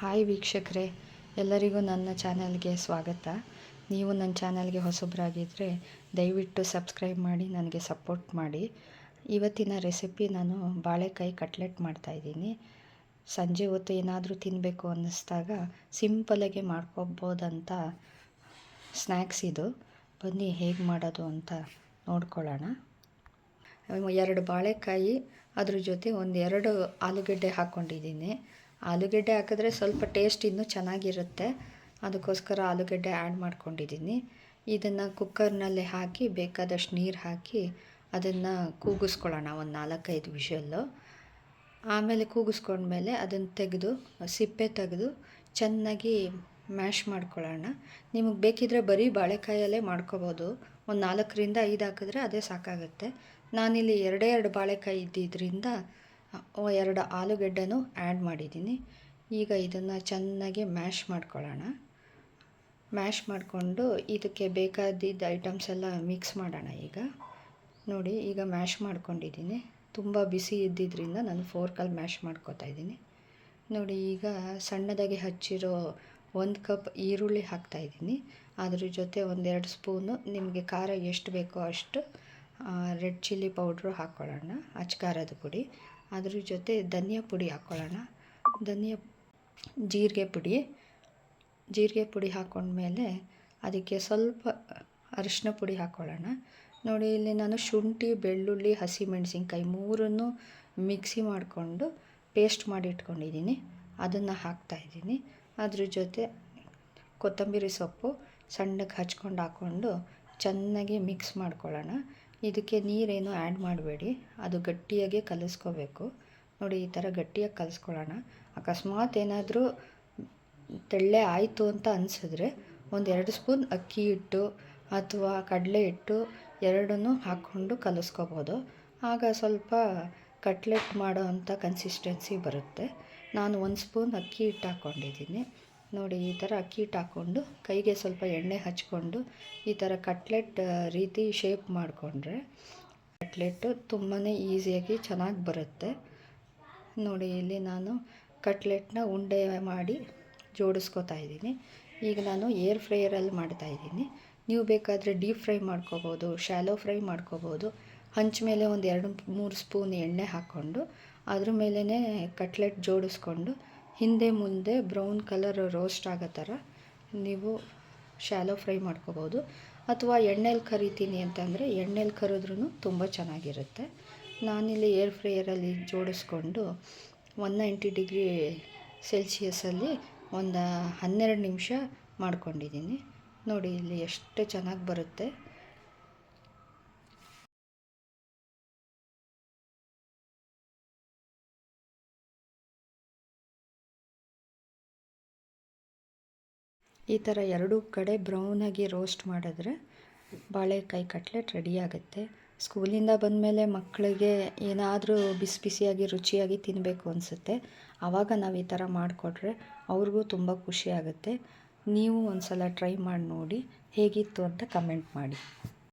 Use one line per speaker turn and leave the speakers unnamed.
Hi ವೀಕ್ಷಕರೇ, ಎಲ್ಲರಿಗೂ ನನ್ನ ಚಾನಲ್ಗೆ ಸ್ವಾಗತ. ನೀವು ನನ್ನ ಚಾನಲ್ಗೆ ಹೊಸಬರಾಗಿದ್ದರೆ ದಯವಿಟ್ಟು ಸಬ್ಸ್ಕ್ರೈಬ್ ಮಾಡಿ, ನನಗೆ ಸಪೋರ್ಟ್ ಮಾಡಿ. ಇವತ್ತಿನ ರೆಸಿಪಿ ನಾನು ಬಾಳೆಕಾಯಿ ಕಟ್ಲೆಟ್ ಮಾಡ್ತಾಯಿದ್ದೀನಿ ಸಂಜೆ ಹೊತ್ತು ಏನಾದರೂ ತಿನ್ನಬೇಕು ಅನ್ನಿಸ್ದಾಗ ಸಿಂಪಲಾಗಿ ಮಾಡ್ಕೊಬೋದಂತ ಸ್ನ್ಯಾಕ್ಸ್ ಇದು. ಬನ್ನಿ, ಹೇಗೆ ಮಾಡೋದು ಅಂತ ನೋಡ್ಕೊಳ್ಳೋಣ. ಎರಡು ಬಾಳೆಕಾಯಿ, ಅದ್ರ ಜೊತೆ ಒಂದು ಎರಡು ಆಲೂಗಡ್ಡೆ ಹಾಕ್ಕೊಂಡಿದ್ದೀನಿ. ಆಲೂಗಡ್ಡೆ ಹಾಕಿದ್ರೆ ಸ್ವಲ್ಪ ಟೇಸ್ಟ್ ಇನ್ನೂ ಚೆನ್ನಾಗಿರುತ್ತೆ. ಅದಕ್ಕೋಸ್ಕರ ಆಲೂಗಡ್ಡೆ ಆ್ಯಡ್ ಮಾಡ್ಕೊಂಡಿದ್ದೀನಿ. ಇದನ್ನು ಕುಕ್ಕರ್ನಲ್ಲಿ ಹಾಕಿ, ಬೇಕಾದಷ್ಟು ನೀರು ಹಾಕಿ ಅದನ್ನು ಕೂಗಿಸ್ಕೊಳ್ಳೋಣ ಒಂದು ನಾಲ್ಕೈದು ವಿಷಲ್ಲು ಆಮೇಲೆ ಕೂಗಿಸ್ಕೊಂಡ್ಮೇಲೆ ಅದನ್ನು ತೆಗೆದು, ಸಿಪ್ಪೆ ತೆಗೆದು ಚೆನ್ನಾಗಿ ಮ್ಯಾಶ್ ಮಾಡ್ಕೊಳ್ಳೋಣ. ನಿಮಗೆ ಬೇಕಿದ್ರೆ ಬರೀ ಬಾಳೆಕಾಯಲ್ಲೇ ಮಾಡ್ಕೋಬೋದು. ಒಂದು ನಾಲ್ಕರಿಂದ ಐದು ಹಾಕಿದ್ರೆ ಅದೇ ಸಾಕಾಗುತ್ತೆ. ನಾನಿಲ್ಲಿ ಎರಡೇ ಎರಡು ಬಾಳೆಕಾಯಿ ಇದ್ದಿದ್ದರಿಂದ ಎರಡು ಆಲೂಗಡ್ಡೆನೂ ಆ್ಯಡ್ ಮಾಡಿದ್ದೀನಿ. ಈಗ ಇದನ್ನು ಚೆನ್ನಾಗಿ ಮ್ಯಾಶ್ ಮಾಡ್ಕೊಳ್ಳೋಣ. ಮ್ಯಾಶ್ ಮಾಡಿಕೊಂಡು ಇದಕ್ಕೆ ಬೇಕಾದಿದ್ದ ಐಟಮ್ಸ್ ಎಲ್ಲ ಮಿಕ್ಸ್ ಮಾಡೋಣ ಈಗ. ನೋಡಿ, ಈಗ ಮ್ಯಾಶ್ ಮಾಡ್ಕೊಂಡಿದ್ದೀನಿ. ತುಂಬ ಬಿಸಿ ಇದ್ದಿದ್ದರಿಂದ ನಾನು ಫೋರ್ಕಲ್ಲಿ ಮ್ಯಾಶ್ ಮಾಡ್ಕೋತಾ ಇದ್ದೀನಿ. ನೋಡಿ, ಈಗ ಸಣ್ಣದಾಗಿ ಹಚ್ಚಿರೋ ಒಂದು ಕಪ್ ಈರುಳ್ಳಿ ಹಾಕ್ತಾಯಿದ್ದೀನಿ ಅದ್ರ ಜೊತೆ ಒಂದೆರಡು ಸ್ಪೂನು ನಿಮಗೆ ಖಾರ ಎಷ್ಟು ಬೇಕೋ ಅಷ್ಟು ರೆಡ್ ಚಿಲ್ಲಿ ಪೌಡ್ರು ಹಾಕ್ಕೊಳ್ಳೋಣ. ಅಚ್ಕಾರದ ಪುಡಿ. ಅದ್ರ ಜೊತೆ ಧನಿಯಾ ಪುಡಿ ಹಾಕ್ಕೊಳ್ಳೋಣ ಧನಿಯಾ ಜೀರಿಗೆ ಪುಡಿ. ಜೀರಿಗೆ ಪುಡಿ ಹಾಕ್ಕೊಂಡ್ಮೇಲೆ ಅದಕ್ಕೆ ಸ್ವಲ್ಪ ಅರಿಶಿನ ಪುಡಿ ಹಾಕ್ಕೊಳ್ಳೋಣ ನೋಡಿ, ಇಲ್ಲಿ ನಾನು ಶುಂಠಿ, ಬೆಳ್ಳುಳ್ಳಿ, ಹಸಿಮೆಣಸಿನ್ಕಾಯಿ ಮೂರನ್ನು ಮಿಕ್ಸಿ ಮಾಡಿಕೊಂಡು ಪೇಸ್ಟ್ ಮಾಡಿ ಇಟ್ಕೊಂಡಿದ್ದೀನಿ. ಅದನ್ನು ಹಾಕ್ತಾಯಿದ್ದೀನಿ ಅದ್ರ ಜೊತೆ ಕೊತ್ತಂಬರಿ ಸೊಪ್ಪು ಸಣ್ಣಗೆ ಹಚ್ಕೊಂಡು ಹಾಕ್ಕೊಂಡು ಚೆನ್ನಾಗಿ ಮಿಕ್ಸ್ ಮಾಡ್ಕೊಳ್ಳೋಣ. ಇದಕ್ಕೆ ನೀರೇನು ಆ್ಯಡ್ ಮಾಡಬೇಡಿ. ಅದು ಗಟ್ಟಿಯಾಗಿ ಕಲಿಸ್ಕೋಬೇಕು. ನೋಡಿ, ಈ ಥರ ಗಟ್ಟಿಯಾಗಿ ಕಲಿಸ್ಕೊಳ್ಳೋಣ. ಅಕಸ್ಮಾತ್ ಏನಾದರೂ ತೆಳ್ಳೆ ಆಯಿತು ಅಂತ ಅನಿಸಿದ್ರೆ ಒಂದು ಎರಡು ಸ್ಪೂನ್ ಅಕ್ಕಿ ಹಿಟ್ಟು ಅಥವಾ ಕಡಲೆ ಹಿಟ್ಟು ಎರಡನ್ನೂ ಹಾಕ್ಕೊಂಡು ಕಲಿಸ್ಕೋಬೋದು. ಆಗ ಸ್ವಲ್ಪ ಕಟ್ಲೆಟ್ ಮಾಡೋ ಅಂಥ ಕನ್ಸಿಸ್ಟೆನ್ಸಿ ಬರುತ್ತೆ. ನಾನು ಒಂದು ಸ್ಪೂನ್ ಅಕ್ಕಿ ಹಿಟ್ಟು ಹಾಕ್ಕೊಂಡಿದ್ದೀನಿ. ನೋಡಿ, ಈ ಥರ ಹಿಟ್ಟು ಹಾಕ್ಕೊಂಡು ಕೈಗೆ ಸ್ವಲ್ಪ ಎಣ್ಣೆ ಹಚ್ಕೊಂಡು ಈ ಥರ ಕಟ್ಲೆಟ್ ರೀತಿ ಶೇಪ್ ಮಾಡಿಕೊಂಡ್ರೆ ಕಟ್ಲೆಟ್ಟು ತುಂಬಾ ಈಸಿಯಾಗಿ ಚೆನ್ನಾಗಿ ಬರುತ್ತೆ. ನೋಡಿ, ಇಲ್ಲಿ ನಾನು ಕಟ್ಲೆಟ್ನ ಉಂಡೆ ಮಾಡಿ ಜೋಡಿಸ್ಕೋತಾ ಇದ್ದೀನಿ. ಈಗ ನಾನು ಏರ್ ಫ್ರೈಯರಲ್ಲಿ ಮಾಡ್ತಾಯಿದ್ದೀನಿ ನೀವು ಬೇಕಾದರೆ ಡೀಪ್ ಫ್ರೈ ಮಾಡ್ಕೋಬೋದು ಶ್ಯಾಲೋ ಫ್ರೈ ಮಾಡ್ಕೋಬೋದು. ಹಂಚ ಮೇಲೆ ಒಂದು ಎರಡು ಮೂರು ಸ್ಪೂನ್ ಎಣ್ಣೆ ಹಾಕ್ಕೊಂಡು, ಅದ್ರ ಮೇಲೇ ಕಟ್ಲೆಟ್ ಜೋಡಿಸ್ಕೊಂಡು ಹಿಂದೆ ಮುಂದೆ ಬ್ರೌನ್ ಕಲರ್ ರೋಸ್ಟ್ ಆಗೋ ಥರ ನೀವು ಶಾಲೋ ಫ್ರೈ ಮಾಡ್ಕೋಬೋದು. ಅಥವಾ ಎಣ್ಣೆಲಿ ಕರಿತೀನಿ ಅಂತಂದರೆ ಎಣ್ಣೆಲಿ ಕರಿದ್ರೂ ತುಂಬ ಚೆನ್ನಾಗಿರುತ್ತೆ. ನಾನಿಲ್ಲಿ ಏರ್ ಫ್ರೈಯರಲ್ಲಿ ಜೋಡಿಸ್ಕೊಂಡು ಒನ್ ನೈಂಟಿ ಡಿಗ್ರಿ ಸೆಲ್ಸಿಯಸಲ್ಲಿ ಒಂದು ಹನ್ನೆರಡು ನಿಮಿಷ ಮಾಡ್ಕೊಂಡಿದ್ದೀನಿ. ನೋಡಿ ಇಲ್ಲಿ ಎಷ್ಟು ಚೆನ್ನಾಗಿ ಬರುತ್ತೆ. ಈ ಥರ ಎರಡೂ ಕಡೆ ಬ್ರೌನಾಗಿ ರೋಸ್ಟ್ ಮಾಡಿದ್ರೆ ಬಾಳೆಕಾಯಿ ಕಟ್ಲೆಟ್ ರೆಡಿಯಾಗುತ್ತೆ ಸ್ಕೂಲಿಂದ ಬಂದಮೇಲೆ ಮಕ್ಕಳಿಗೆ ಏನಾದರೂ ಬಿಸಿ ಬಿಸಿಯಾಗಿ, ರುಚಿಯಾಗಿ ತಿನ್ನಬೇಕು ಅನಿಸುತ್ತೆ. ಆವಾಗ ನಾವು ಈ ಥರ ಮಾಡಿಕೊಟ್ರೆ ಅವ್ರಿಗೂ ತುಂಬ ಖುಷಿಯಾಗುತ್ತೆ ನೀವು ಒಂದು ಸಲ ಟ್ರೈ ಮಾಡಿ ನೋಡಿ ಹೇಗಿತ್ತು ಅಂತ ಕಮೆಂಟ್ ಮಾಡಿ.